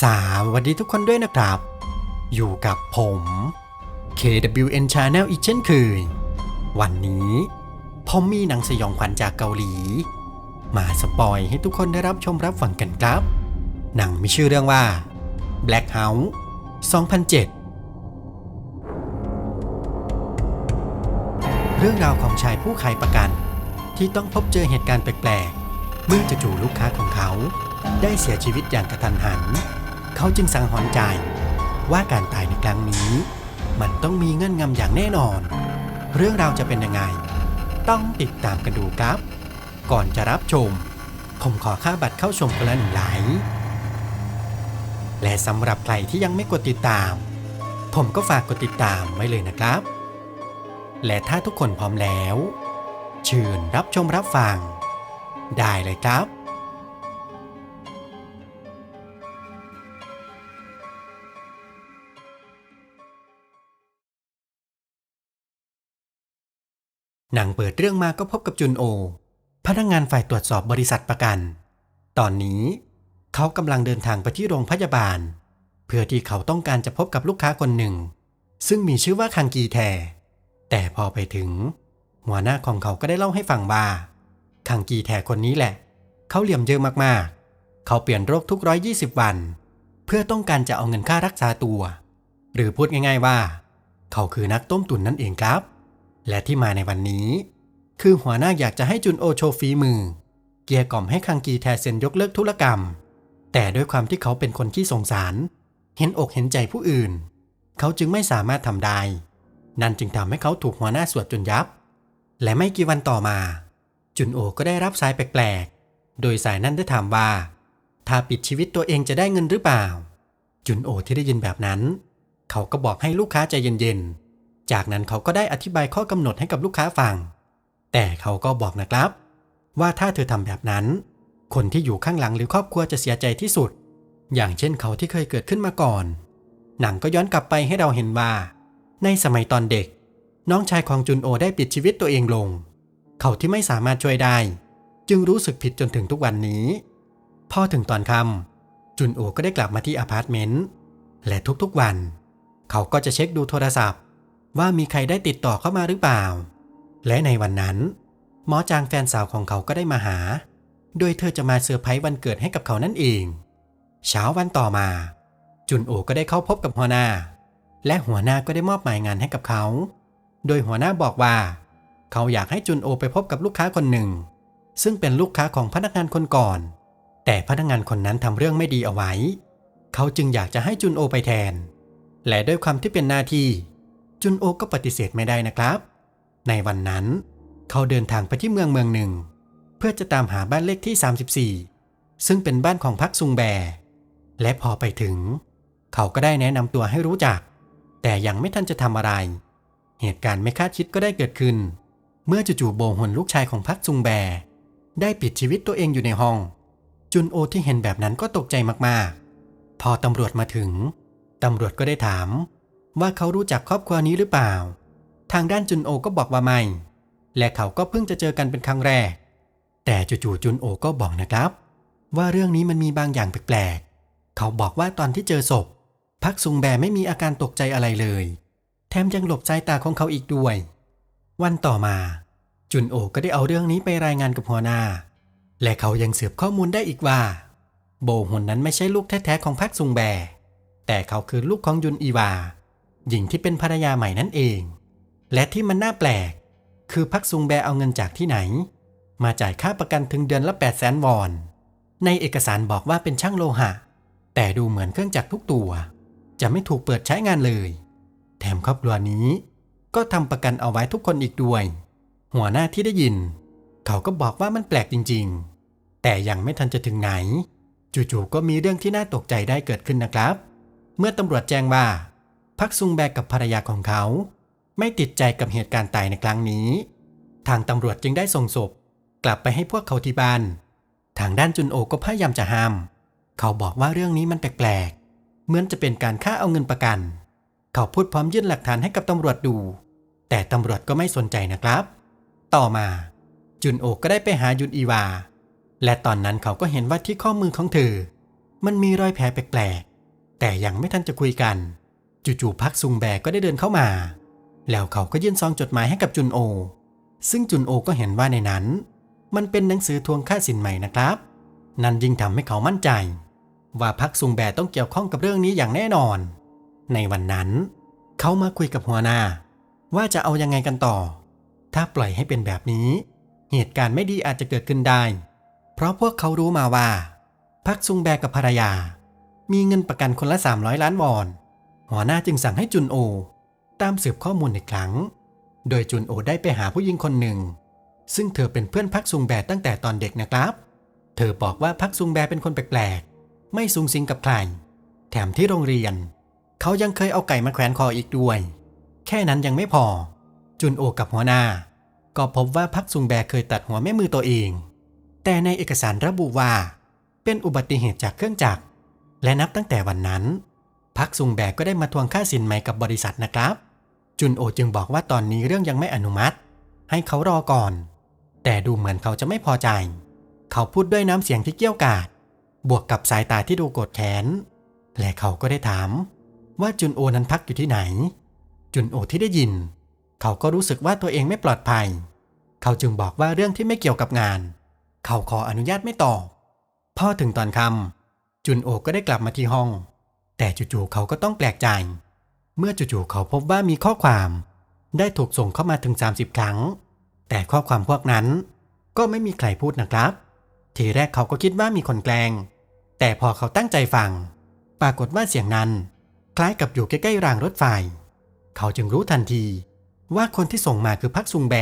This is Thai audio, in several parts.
สวัสดีทุกคนด้วยนะครับ อยู่กับผม KWN Channel อีกเช่นเคยวันนี้ผมมีหนังสยองขวัญจากเกาหลี มาสปอยให้ทุกคนได้รับชมรับฟังกันครับ หนังมีชื่อเรื่องว่า Black House 2007 เรื่องราวของชายผู้ขายประกัน ที่ต้องพบเจอเหตุการณ์แปลกๆ เมื่อจู่ๆลูกค้าของเขาได้เสียชีวิตอย่างกระทันหัน เขาจึงสังหรณ์ใจ ว่าการตายในครั้งนี้ มันต้องมีเงื่อนงำอย่างแน่นอน เรื่องราวจะเป็นยังไง ต้องติดตามกันดูครับ ก่อนจะรับชม ผมขอค่าบัตรเข้าชมคนละหนึ่งไลค์และสำหรับใครที่ยังไม่กดติดตาม ผมก็ฝากกดติดตามไว้เลยนะครับ และถ้าทุกคนพร้อมแล้ว เชิญรับชมรับฟัง ได้เลยครับ หนังเปิดเรื่องมาก็พบกับจุนโอ พนักงงานฝ่ายตรวจสอบบริษัทประกัน ตอนนี้ เขากำลังเดินทางไปที่โรงพยาบาล เพื่อที่เขาต้องการจะพบกับลูกค้าคนหนึ่ง ซึ่งมีชื่อว่าคังกีแท แต่พอไปถึง หัวหน้าของเขาก็ได้เล่าให้ฟังว่าคังกีแทคนนี้แหละ เขาเหลี่ยมเยอะมากๆ เขาเปลี่ยนโรคทุกร้อยยี่สิบวัน เพื่อต้องการจะเอาเงินค่ารักษาตัว หรือพูดง่าย ๆว่า เขาคือนักต้มตุ๋นนั่นเองครับ และที่มาในวันนี้ คือหัวหน้าอยากจะให้จุนโอโชว์ฝีมือ เกียร์กล่อมให้คังกีแทเซนยกเลิกธุรกรรม แต่ด้วยความที่เขาเป็นคนที่สงสาร เห็นอกเห็นใจผู้อื่น เขาจึงไม่สามารถทำได้ นั่นจึงทำให้เขาถูกหัวหน้าสวดจนยับ และไม่กี่วันต่อมา จุนโอก็ได้รับสายแปลกๆ โดยสายนั้นได้ถามว่า ถ้าปิดชีวิตตัวเองจะได้เงินหรือเปล่า จุนโอที่ได้ยินแบบนั้น เขาก็บอกให้ลูกค้าใจเย็นๆ จากนั้นเขาก็ได้อธิบายข้อกำหนดให้กับลูกค้าฟัง แต่เขาก็บอกนะครับ ว่าถ้าเธอทำแบบนั้น คนที่อยู่ข้างหลังหรือครอบครัวจะเสียใจที่สุด อย่างเช่นเขาที่เคยเกิดขึ้นมาก่อน หนังก็ย้อนกลับไปให้เราเห็นว่า ในสมัยตอนเด็ก น้องชายของจุนโอได้ปิดชีวิตตัวเองลง เขาที่ไม่สามารถช่วยได้ จึงรู้สึกผิดจนถึงทุกวันนี้พอถึงตอนค่ำจุนโอก็ได้กลับมาที่อพาร์ตเมนต์และทุกๆวัน เขาก็จะเช็คดูโทรศัพท์ ว่ามีใครได้ติดต่อเข้ามาหรือเปล่า และในวันนั้น หมอจางแฟนสาวของเขาก็ได้มาหา โดยเธอจะมาเซอร์ไพรส์วันเกิดให้กับเขานั่นเอง เช้าวันต่อมา จุนโอก็ได้เข้าพบกับหัวหน้า และหัวหน้าก็ได้มอบหมายงานให้กับเขา โดยหัวหน้าบอกว่า เขาอยากให้จุนโอไปพบกับลูกค้าคนหนึ่ง ซึ่งเป็นลูกค้าของพนักงานคนก่อน แต่พนักงานคนนั้นทำเรื่องไม่ดีเอาไว้ เขาจึงอยากจะให้จุนโอไปแทน และด้วยความที่เป็นหน้าที่ จุนโอก็ปฏิเสธไม่ได้นะครับ ในวันนั้นเขาเดินทางไปที่เมืองเมืองหนึ่ง เพื่อจะตามหาบ้านเลขที่ 34 ซึ่งเป็นบ้านของพักซุงแบ และพอไปถึง เขาก็ได้แนะนำตัวให้รู้จัก แต่ยังไม่ทันจะทำอะไร เหตุการณ์ไม่คาดคิดก็ได้เกิดขึ้น เมื่อจู่ๆโบหนลูกชายของพักซุงแบ ได้ปิดชีวิตตัวเองอยู่ในห้อง จุนโอที่เห็นแบบนั้นก็ตกใจมากๆ พอตำรวจมาถึง ตำรวจก็ได้ถาม ว่าเขารู้จักครอบครัวนี้หรือเปล่า ทางด้านจุนโอก็บอกว่าไม่ และเขาก็เพิ่งจะเจอกันเป็นครั้งแรก แต่จู่ๆจุนโอก็บอกนะครับ ว่าเรื่องนี้มันมีบางอย่างแปลกๆ เขาบอกว่าตอนที่เจอศพ พักซุงแบไม่มีอาการตกใจอะไรเลย แถมยังหลบสายตาของเขาอีกด้วย วันต่อมา จุนโอก็ได้เอาเรื่องนี้ไปรายงานกับหัวหน้า และเขายังเสืบข้อมูลได้อีกว่า โบหุนนั้นไม่ใช่ลูกแท้ๆของพักซุงแบแต่เขาคือลูกของยุนอีวา หญิงที่เป็นภรรยาใหม่นั่นเอง และที่มันน่าแปลก คือพักซุงแบเอาเงินจากที่ไหน มาจ่ายค่าประกันถึงเดือนละ8 0 0แสนวอน ในเอกสารบอกว่าเป็นช่างโลหะ แต่ดูเหมือนเครื่องจักรทุกตัว จะไม่ถูกเปิดใช้งานเลย แถมครอบครัวนี้ ก็ทำประกันเอาไว้ทุกคนอีกด้วย หัวหน้าที่ได้ยิน เขาก็บอกว่ามันแปลกจริง ๆ แต่ยังไม่ทันจะถึงไหน จู่ๆก็มีเรื่องที่น่าตกใจได้เกิดขึ้นนะครับ เมื่อตำรวจแจ้งว่า พักซุงแบกกับภรรยาของเขา ไม่ติดใจกับเหตุการณ์ตายในครั้งนี้ ทางตำรวจจึงได้ส่งศพ กลับไปให้พวกเขาที่บ้าน ทางด้านจุนโอก็พยายามจะห้าม เขาบอกว่าเรื่องนี้มันแปลกๆ เหมือนจะเป็นการฆ่าเอาเงินประกัน เขาพูดพร้อมยื่นหลักฐานให้กับตำรวจดู แต่ตำรวจก็ไม่สนใจนะครับ ต่อมา จุนโอก็ได้ไปหายุนอีวา และตอนนั้นเขาก็เห็นว่าที่ข้อมือของเธอ มันมีรอยแผลแปลกๆ แต่ยังไม่ทันจะคุยกัน จู่ๆพักซุงแบก็ได้เดินเข้ามา แล้วเขาก็ยื่นซองจดหมายให้กับจุนโอ ซึ่งจุนโอก็เห็นว่าในนั้น มันเป็นหนังสือทวงค่าสินใหม่นะครับ นั่นยิ่งทำให้เขามั่นใจ ว่าพักซุงแบต้องเกี่ยวข้องกับเรื่องนี้อย่างแน่นอน ในวันนั้น เขามาคุยกับหัวหน้า ว่าจะเอายังไงกันต่อ ถ้าปล่อยให้เป็นแบบนี้ เหตุการณ์ไม่ดีอาจจะเกิดขึ้นได้ เพราะพวกเขารู้มาว่าพักซุงแบกับภรรยา มีเงินประกันคนละ 300 ล้านวอน หัวหน้าจึงสั่งให้จุนโอ ตามสืบข้อมูลอีกครั้ง โดยจุนโอได้ไปหาผู้หญิงคนหนึ่ง ซึ่งเธอเป็นเพื่อนพักซุงแบตั้งแต่ตอนเด็กนะครับ เธอบอกว่าพักซุงแบเป็นคนแปลกๆ ไม่ซุงซิงกับใคร แถมที่โรงเรียน เขายังเคยเอาไก่มาแขวนคออีกด้วย แค่นั้นยังไม่พอ จุนโอกับหัวหน้า ก็พบว่าพักซุงแบเคยตัดหัวแม่มือตัวเอง แต่ในเอกสารระบุว่า เป็นอุบัติเหตุจากเครื่องจักร และนับตั้งแต่วันนั้น พักซุงแบกก็ได้มาทวงค่าสินไหมกับบริษัทนะครับ จุนโอจึงบอกว่าตอนนี้เรื่องยังไม่อนุมัติ ให้เขารอก่อน แต่ดูเหมือนเขาจะไม่พอใจ เขาพูดด้วยน้ำเสียงที่เกี้ยวกาด บวกกับสายตาที่ดูโกรธแค้น และเขาก็ได้ถาม ว่าจุนโอนั้นพักอยู่ที่ไหน จุนโอที่ได้ยิน เขาก็รู้สึกว่าตัวเองไม่ปลอดภัย เขาจึงบอกว่าเรื่องที่ไม่เกี่ยวกับงาน เขาขออนุญาตไม่ตอบพอถึงตอนคำจุนโอก็ได้กลับมาที่ห้อง แต่จู่ๆเขาก็ต้องแปลกใจ เมื่อจู่ๆเขาพบว่ามีข้อความ ได้ถูกส่งเข้ามาถึง 30 ครั้ง แต่ข้อความพวกนั้นก็ไม่มีใครพูดนะครับ ทีแรกเขาก็คิดว่ามีคนแกล้ง แต่พอเขาตั้งใจฟัง ปรากฏว่าเสียงนั้น คล้ายกับอยู่ใกล้ๆรางรถไฟ เขาจึงรู้ทันทีว่าคนที่ส่งมาคือพักซุงแบ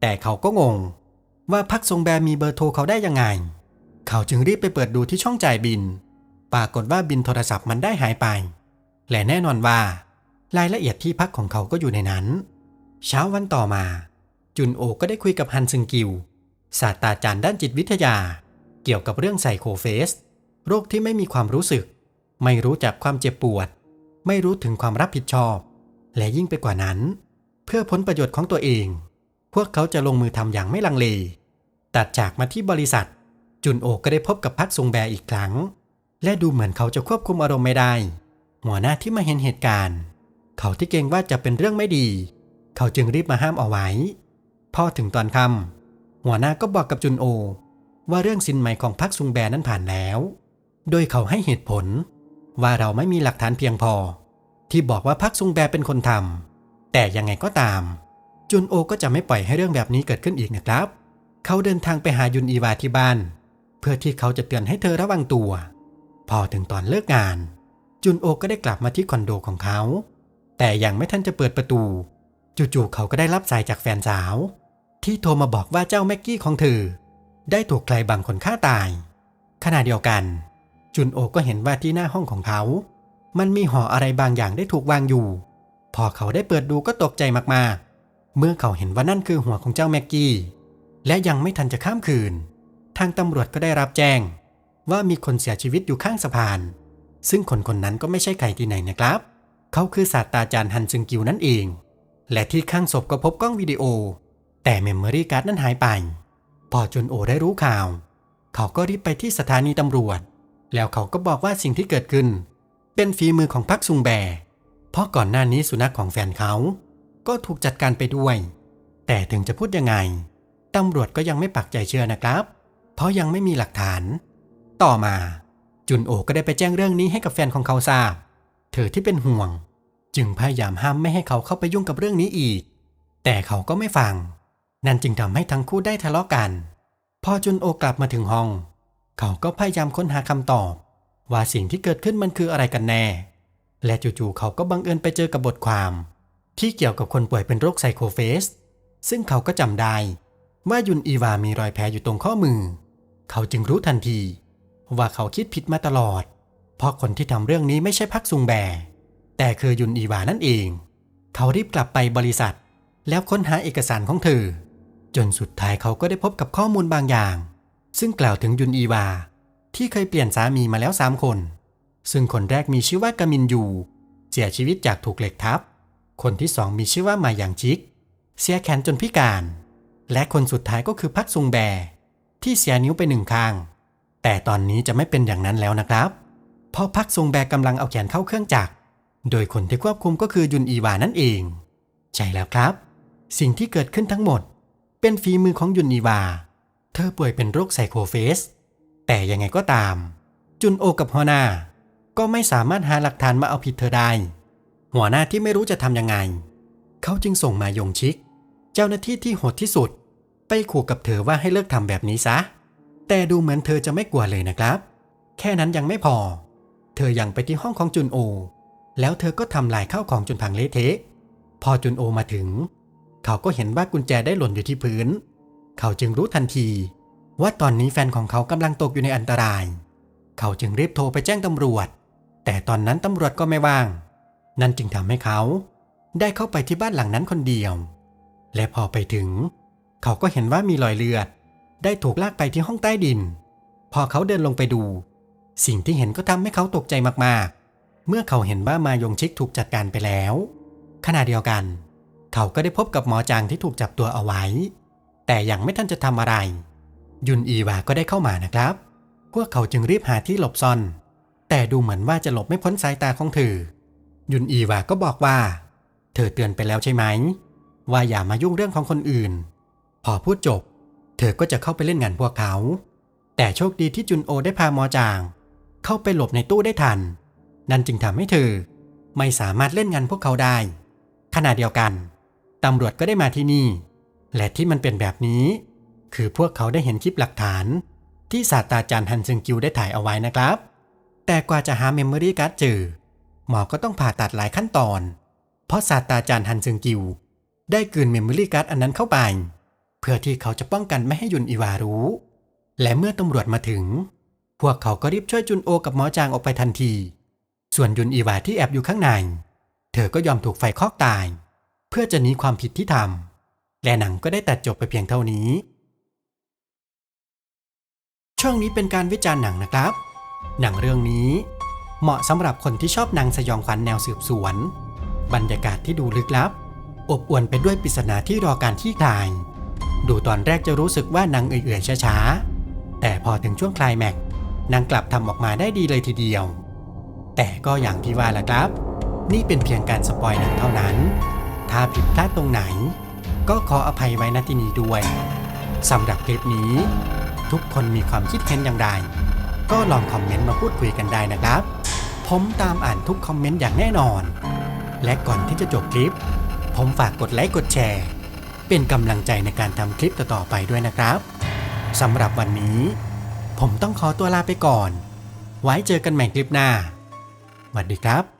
แต่เขาก็งง ว่าพักซุงแบมีเบอร์โทรเขาได้ยังไง เขาจึงรีบไปเปิดดูที่ช่องจ่ายบิน ปรากฏว่าบินโทรศัพท์มันได้หายไป และแน่นอนว่า รายละเอียดที่พักของเขาก็อยู่ในนั้น เช้าวันต่อมา จุนโอก็ได้คุยกับฮันซึงกิว ศาสตราจารย์ด้านจิตวิทยา เกี่ยวกับเรื่องไซโคเฟส โรคที่ไม่มีความรู้สึก ไม่รู้จักความเจ็บปวด ไม่รู้ถึงความรับผิดชอบ และยิ่งไปกว่านั้น เพื่อผลประโยชน์ของตัวเอง พวกเขาจะลงมือทำอย่างไม่ลังเล ตัดจากมาที่บริษัท จุนโอก็ได้พบกับพักซุงแบอีกครั้ง และดูเหมือนเขาจะควบคุมอารมณ์ไม่ได้ หัวหน้าที่มาเห็นเหตุการณ์ เขาที่เกรงว่าจะเป็นเรื่องไม่ดี เขาจึงรีบมาห้ามเอาไว้ พอถึงตอนค่ำหัวหน้าก็บอกกับจุนโอ ว่าเรื่องสินไหม่ของพักซุงแบนั้นผ่านแล้ว โดยเขาให้เหตุผล ว่าเราไม่มีหลักฐานเพียงพอ ที่บอกว่าพักซุงแบเป็นคนทำแต่ยังไงก็ตาม จุนโอก็จะไม่ปล่อยให้เรื่องแบบนี้เกิดขึ้นอีกนะครับ เขาเดินทางไปหายุนอีวาที่บ้าน เพื่อที่เขาจะเตือนให้เธอระวังตัว พอถึงตอนเลิกงาน จุนโอก็ได้กลับมาที่คอนโดของเขา แต่ยังไม่ทันจะเปิดประตู จู่ๆเขาก็ได้รับสายจากแฟนสาว ที่โทรมาบอกว่าเจ้าแม็กกี้ของเธอ ได้ถูกใครบางคนฆ่าตาย ขณะเดียวกัน จุนโอก็เห็นว่าที่หน้าห้องของเขา มันมีห่ออะไรบางอย่างได้ถูกวางอยู่ พอเขาได้เปิดดูก็ตกใจมากๆ เมื่อเขาเห็นว่านั่นคือหัวของเจ้าแม็กกี้และยังไม่ทันจะข้ามคืน ทางตำรวจก็ได้รับแจ้ง ว่ามีคนเสียชีวิตอยู่ข้างสะพาน ซึ่งคนคนนั้นก็ไม่ใช่ใครที่ไหนนะครับ เขาคือศาสตราจารย์ฮันซึงกิวนั่นเอง และที่ข้างศพก็พบกล้องวิดีโอ แต่เมมโมรี่การ์ดนั้นหายไป พอจุนโอได้รู้ข่าว เขาก็รีบไปที่สถานีตำรวจ แล้วเขาก็บอกว่าสิ่งที่เกิดขึ้น เป็นฝีมือของพักซุงแบ เพราะก่อนหน้านี้สุนัขของแฟนเขา ก็ถูกจัดการไปด้วย แต่ถึงจะพูดยังไงตำรวจก็ยังไม่ปักใจเชื่อนะครับ เพราะยังไม่มีหลักฐาน ต่อมา จุนโอก็ได้ไปแจ้งเรื่องนี้ให้กับแฟนของเขาทราบ เธอที่เป็นห่วง จึงพยายามห้ามไม่ให้เขาเข้าไปยุ่งกับเรื่องนี้อีก แต่เขาก็ไม่ฟัง นั่นจึงทำให้ทั้งคู่ได้ทะเลาะกัน พอจุนโอกลับมาถึงห้อง เขาก็พยายามค้นหาคำตอบ ว่าสิ่งที่เกิดขึ้นมันคืออะไรกันแน่ และจู่ๆเขาก็บังเอิญไปเจอกับบทความ ที่เกี่ยวกับคนป่วยเป็นโรคไซโคเฟส ซึ่งเขาก็จำได้ว่ายุนอีวามีรอยแผลอยู่ตรงข้อมือ เขาจึงรู้ทันที ว่าเขาคิดผิดมาตลอด เพราะคนที่ทำเรื่องนี้ไม่ใช่พักซุงแบ แต่คือยุนอีวานั่นเอง เขารีบกลับไปบริษัท แล้วค้นหาเอกสารของเธอ จนสุดท้ายเขาก็ได้พบกับข้อมูลบางอย่าง ซึ่งกล่าวถึงยุนอีวา ที่เคยเปลี่ยนสามีมาแล้วสามคน ซึ่งคนแรกมีชื่อว่ากามินยู เสียชีวิตจากถูกเหล็กทับ คนที่สองมีชื่อว่ามาหยางจิก เสียแขนจนพิการ และคนสุดท้ายก็คือพักซุงแบ ที่เสียนิ้วไปหนึ่งข้าง แต่ตอนนี้จะไม่เป็นอย่างนั้นแล้วนะครับเพราะพักซุงแบกกำลังเอาแขนเข้าเครื่องจักร โดยคนที่ควบคุมก็คือยุนอีวานั่นเอง ใช่แล้วครับ สิ่งที่เกิดขึ้นทั้งหมด เป็นฝีมือของยุนอีวา เธอป่วยเป็นโรคไซโคเฟส แต่ยังไงก็ตาม จุนโอกับฮอนาก็ไม่สามารถหาหลักฐานมาเอาผิดเธอได้ หัวหน้าที่ไม่รู้จะทำยังไง เขาจึงส่งมายงชิก เจ้าหน้าที่ที่โหดที่สุด ไปขู่กับเธอว่าให้เลิกทำแบบนี้ซะ แต่ดูเหมือนเธอจะไม่กลัวเลยนะครับ แค่นั้นยังไม่พอ เธอยังไปที่ห้องของจุนโอ แล้วเธอก็ทำลายข้าวของจนพังเละเทะ พอจุนโอมาถึง เขาก็เห็นว่ากุญแจได้หล่นอยู่ที่พื้น เขาจึงรู้ทันที ว่าตอนนี้แฟนของเขากำลังตกอยู่ในอันตราย เขาจึงรีบโทรไปแจ้งตำรวจ แต่ตอนนั้นตำรวจก็ไม่ว่าง นั่นจึงทำให้เขาได้เข้าไปที่บ้านหลังนั้นคนเดียว และพอไปถึง เขาก็เห็นว่ามีรอยเลือด ได้ถูกลากไปที่ห้องใต้ดิน พอเขาเดินลงไปดู สิ่งที่เห็นก็ทำให้เขาตกใจมากๆ เมื่อเขาเห็นว่ามายงชิกถูกจัดการไปแล้ว ขณะเดียวกัน เขาก็ได้พบกับหมอจางที่ถูกจับตัวเอาไว้ แต่ยังไม่ทันจะทำอะไร ยุนอีวาก็ได้เข้ามานะครับ พวกเขาจึงรีบหาที่หลบซ่อน แต่ดูเหมือนว่าจะหลบไม่พ้นสายตาของเธอ ยุนอีวาก็บอกว่า เธอเตือนไปแล้วใช่ไหมว่าอย่ามายุ่งเรื่องของคนอื่น พอพูดจบ เธอก็จะเข้าไปเล่นงานพวกเขา แต่โชคดีที่จุนโอได้พามอจาง เข้าไปหลบในตู้ได้ทัน นั่นจึงทำให้เธอ ไม่สามารถเล่นงานพวกเขาได้ ขณะเดียวกันตำรวจก็ได้มาที่นี่ และที่มันเป็นแบบนี้ คือพวกเขาได้เห็นคลิปหลักฐาน ที่ศาสตราจารย์ฮันซึงกิวได้ถ่ายเอาไว้นะครับ แต่กว่าจะหาเมมโมรี่การ์ดเจอหมอก็ต้องผ่าตัดหลายขั้นตอน เพราะศาสตราจารย์ฮันซึงกิว ได้กลืนเมมโมรี่การ์ดอันนั้นเข้าไป พื่อที่เขาจะป้องกันไม่ให้ยุนอีวารู้ และเมื่อตำรวจมาถึง พวกเขาก็รีบช่วยจุนโอกับหมอจางออกไปทันที ส่วนยุนอีวาที่แอบอยู่ข้างใน เธอก็ยอมถูกไฟคอกตาย เพื่อจะหนีความผิดที่ทำและหนังก็ได้ตัดจบไปเพียงเท่านี้ ช่วงนี้เป็นการวิจารณ์หนังนะครับ หนังเรื่องนี้เหมาะสำหรับคนที่ชอบหนังสยองขวัญแนวสืบสวน บรรยากาศที่ดูลึกลับ อบอวลไปด้วยปริศนาที่รอการที่คลาย ดูตอนแรกจะรู้สึกว่านังเอื่อยๆช้าๆ แต่พอถึงช่วงคลายแม็กนังกลับทำออกมาได้ดีเลยทีเดียว แต่ก็อย่างที่ว่าละครับ นี่เป็นเพียงการสปอยหนังเท่านั้น ถ้าผิดพลาดตรงไหน ก็ขออภัยไว้ณที่นี้ด้วยสำหรับคลิปนี้ ทุกคนมีความคิดเห็นอย่างไรก็ลองคอมเมนต์มาพูดคุยกันได้นะครับ ผมตามอ่านทุกคอมเมนต์อย่างแน่นอน และก่อนที่จะจบคลิป ผมฝากกดไลค์กดแชร์ เป็นกำลังใจในการทำคลิปต่อๆไปด้วยนะครับสำหรับวันนี้ ผมต้องขอตัวลาไปก่อน ไว้เจอกันใหม่คลิปหน้าสวัสดีครับ